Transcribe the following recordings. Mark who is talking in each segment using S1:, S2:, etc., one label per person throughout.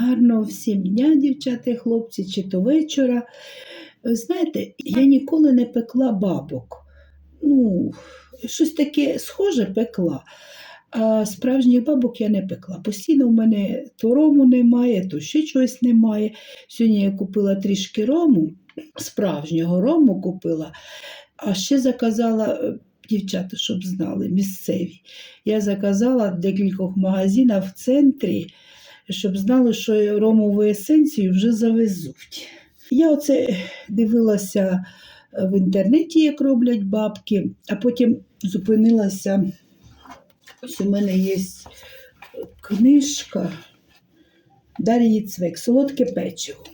S1: Гарного всім дня, дівчата і хлопці, чи то вечора. Знаєте, я ніколи не пекла бабок. Ну, щось таке схоже пекла. А справжніх бабок я не пекла. Постійно в мене то рому немає, то ще чогось немає. Сьогодні я купила трішки рому, справжнього рому купила, а ще заказала е, дівчата, щоб знали, місцеві. Я заказала в декількох магазинах в центрі, щоб знали, що ромову есенцію вже завезуть. Я оце дивилася е, в інтернеті, як роблять бабки, а потім зупинилася. Ось у мене є книжка Дар'ї Цвек Солодке печиво.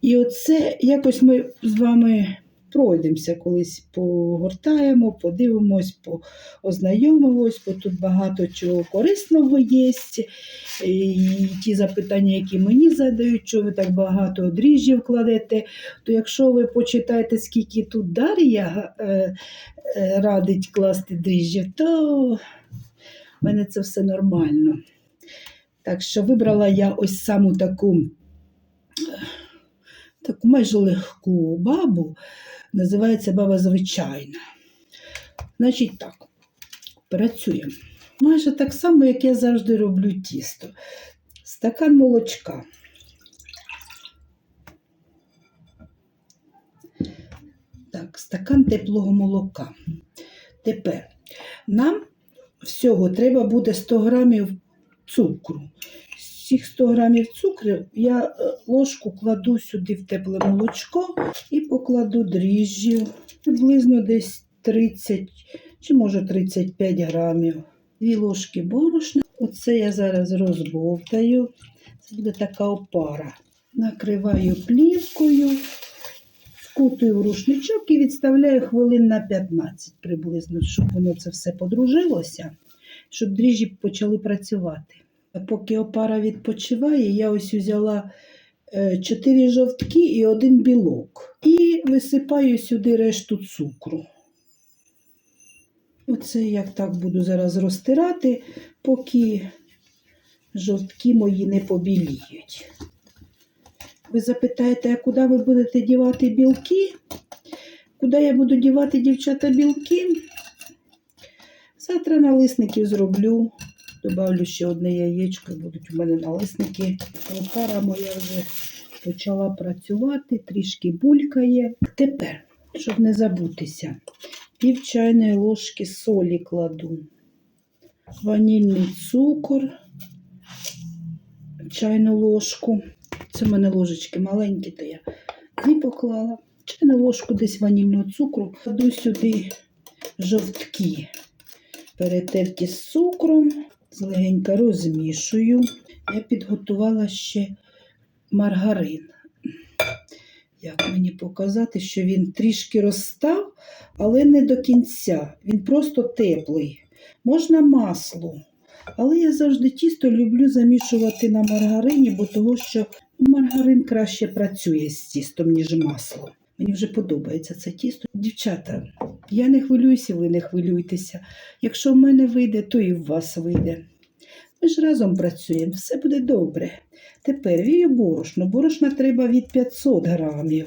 S1: І оце якось ми з вами пройдемося колись, погортаємо, подивимось, познайомимось, бо тут багато чого корисного є. І ті запитання, які мені задають, що ви так багато дріжджів кладете, то якщо ви почитаєте, скільки тут Дар'я е, е, радить класти дріжджів, то в мене це все нормально. Так що вибрала я ось саму таку, таку майже легку бабу, називається баба звичайна. Значить так, працюємо. Майже так само, як я завжди роблю тісто. Стакан молочка. Так, стакан теплого молока. Тепер нам всього треба буде 100 грамів цукру. Цих 100 грамів цукру я е, ложку кладу сюди в тепле молочко і покладу дріжджів приблизно десь 30 чи може 35 грамів. Дві ложки борошна. Оце я зараз розбовтаю. Це буде така опара. Накриваю плівкою, скутую в рушничок і відставляю хвилин на 15 приблизно, щоб воно це все подружилося, щоб дріжджі почали працювати. Поки опара відпочиває, я ось взяла 4 жовтки і один білок. І висипаю сюди решту цукру. Оце як так буду зараз розтирати, поки жовтки мої не побіліють. Ви запитаєте, а куди ви будете дівати білки? Куди я буду дівати, дівчата, білки? Завтра налисників зроблю. Добавлю ще одне яєчко, будуть у мене налисники. Опара моя вже почала працювати, трішки булькає. Тепер, щоб не забутися, пів чайної ложки солі кладу, ванільний цукор, чайну ложку. Це в мене ложечки маленькі, то я дві поклала. Чайну ложку десь ванільного цукру. Кладу сюди жовтки, перетерті з цукром, злегенька розмішую. Я підготувала ще маргарин. Як мені показати, що він трішки розстав, але не до кінця. Він просто теплий. Можна масло. Але я завжди тісто люблю замішувати на маргарині, бо того, що маргарин краще працює з тістом, ніж масло. Мені вже подобається це тісто. Дівчата, я не хвилююся, ви не хвилюйтеся. Якщо в мене вийде, то і в вас вийде. Ми ж разом працюємо, все буде добре. Тепер вію борошно. Борошна треба від 500 грамів.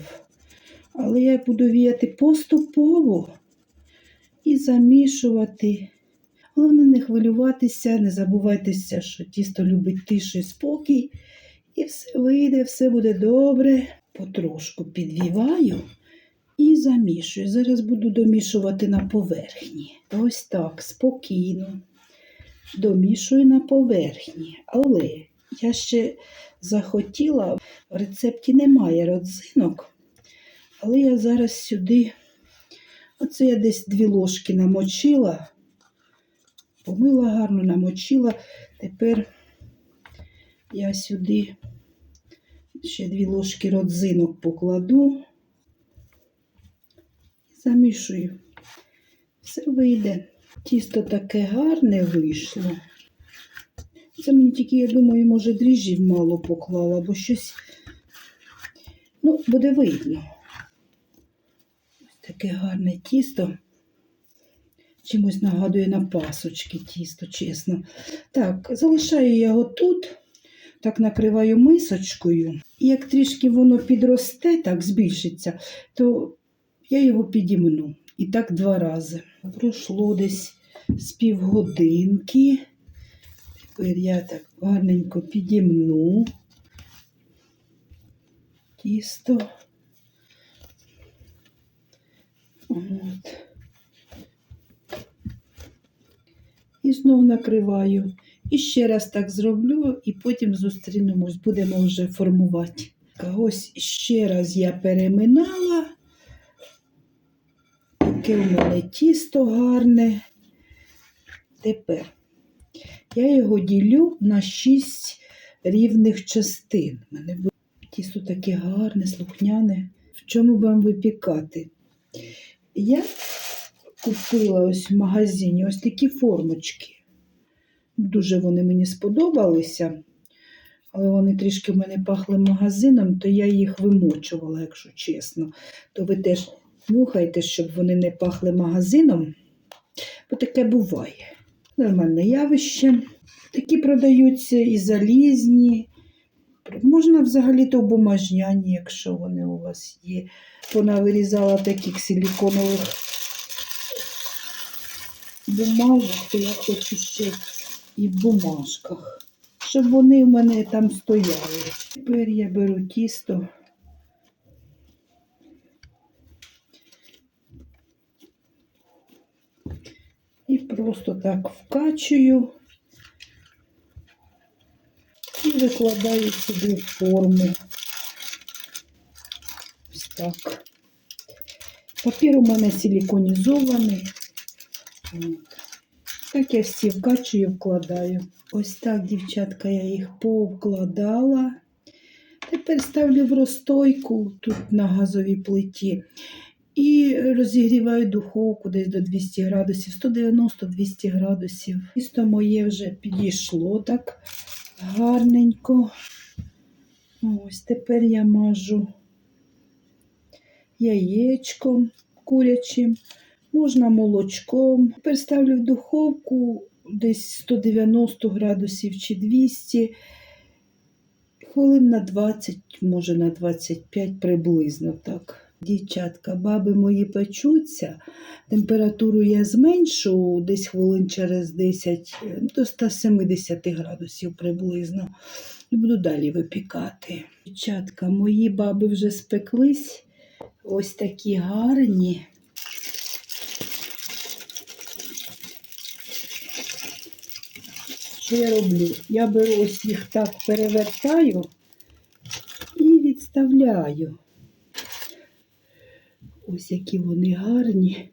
S1: Але я буду віяти поступово і замішувати. Головне не хвилюватися, не забувайтеся, що тісто любить тишу і спокій. І все вийде, все буде добре. Потрошку підвіваю і замішую. Зараз буду домішувати на поверхні. Ось так, спокійно. Домішую на поверхні. Але я ще захотіла, в рецепті немає родзинок, але я зараз сюди, оце я десь дві ложки намочила, помила гарно, намочила. Тепер я сюди ще дві ложки родзинок покладу замішую. Все вийде. Тісто таке гарне вийшло. Це мені тільки, я думаю, може, дріжджів мало поклала, бо щось, ну, буде видно. Ось таке гарне тісто. Чимось нагадує на пасочки тісто, чесно. Так, залишаю я його тут. так накриваю мисочкою. І як трішки воно підросте, так збільшиться, то я його підімну. І так два рази. Пройшло десь з півгодинки. Тепер я так гарненько підімну тісто. От. І знову накриваю. І ще раз так зроблю, і потім зустрінемось, будемо вже формувати. Ось ще раз я переминала. Таке у мене тісто гарне. Тепер я його ділю на 6 рівних частин. У мене тісто таке гарне, слухняне. В чому вам випікати? Я купила ось в магазині ось такі формочки. Дуже вони мені сподобалися, але вони трішки в мене пахли магазином, то я їх вимочувала, якщо чесно. То ви теж нюхайте, щоб вони не пахли магазином, бо таке буває. Нормальне явище. Такі продаються і залізні. Можна взагалі-то бумажняні, якщо вони у вас є. Вона вирізала таких силіконових бумажок, то я хочу ще і в бумажках, щоб вони в мене там стояли. Тепер я беру тісто. І просто так вкачую і викладаю сюди форму. Ось так. Папір у мене силіконізований. Так я всі вкачую, вкладаю. Ось так, дівчатка, я їх повкладала. Тепер ставлю в розстойку тут на газовій плиті. І розігріваю духовку десь до 200 градусів, 190-200 градусів. Тісто моє вже підійшло так гарненько. Ось тепер я мажу яєчком курячим, можна молочком. Тепер ставлю в духовку десь 190 градусів чи 200 хвилин на 20, може на 25 приблизно так. Дівчатка, баби мої печуться. Температуру я зменшу десь хвилин через 10 е, до 170 градусів приблизно. І буду далі випікати. Дівчатка, мої баби вже спеклись. Ось такі гарні. Що я роблю? Я беру ось їх так перевертаю і відставляю. Ось які вони гарні,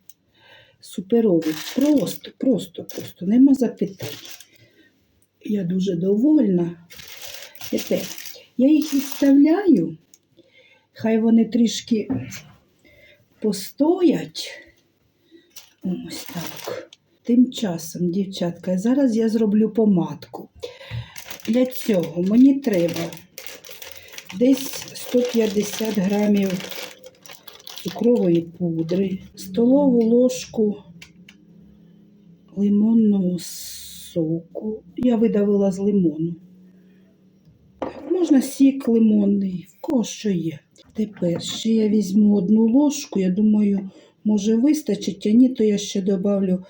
S1: суперові. Просто, просто, просто, нема запитань. Я дуже довольна. Тепер я їх відставляю, хай вони трішки постоять. Ось так. Тим часом, дівчатка, зараз я зроблю помадку. Для цього мені треба десь 150 грамів цукрової пудри, столову ложку лимонного соку. Я видавила з лимону. Можна сік лимонний, в кого що є. Тепер ще я візьму одну ложку, я думаю, може вистачить, а ні, то я ще добавлю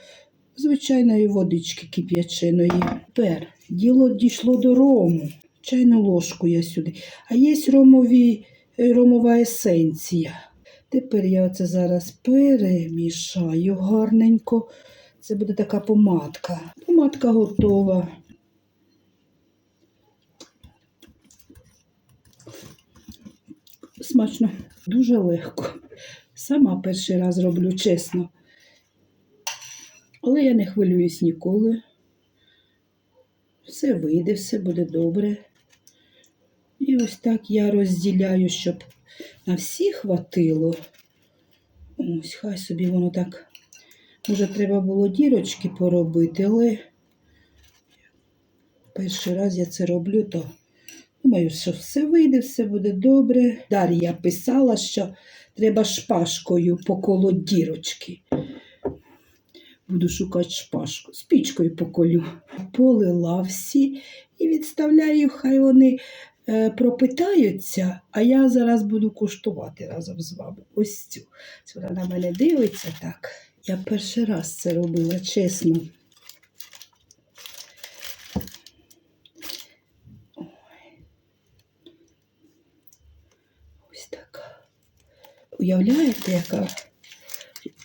S1: звичайної водички кип'яченої. Тепер діло дійшло до рому. Чайну ложку я сюди. А є ромові, ромова есенція. Тепер я оце зараз перемішаю гарненько. Це буде така помадка. Помадка готова. Смачно, дуже легко. Сама перший раз роблю, чесно. Але я не хвилююсь ніколи. Все вийде, все буде добре. І ось так я розділяю, щоб на всі хватило. Ось, хай собі воно так. Може, треба було дірочки поробити, але перший раз я це роблю, то думаю, що все вийде, все буде добре. Дар'я писала, що треба шпажкою поколоть дірочки. Буду шукати шпажку. Спічкою поколю. Полила всі і відставляю, хай вони пропитаються, а я зараз буду куштувати разом з вами. Ось цю. Вона на мене дивиться так. Я перший раз це робила, чесно. Ось така. Уявляєте, яка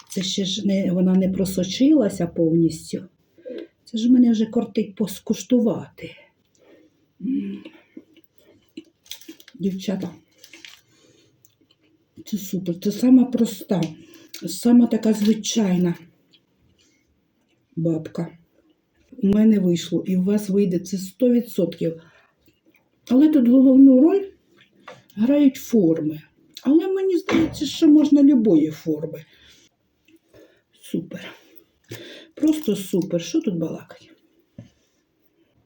S1: це ще ж не, вона не просочилася повністю. Це ж мене вже кортить поскуштувати. Дівчата, це супер. Це сама проста, сама така звичайна бабка. У мене вийшло і у вас вийде це 100%. Але тут головну роль грають форми. Але мені здається, що можна любої форми. Супер. Просто супер. Що тут балакать?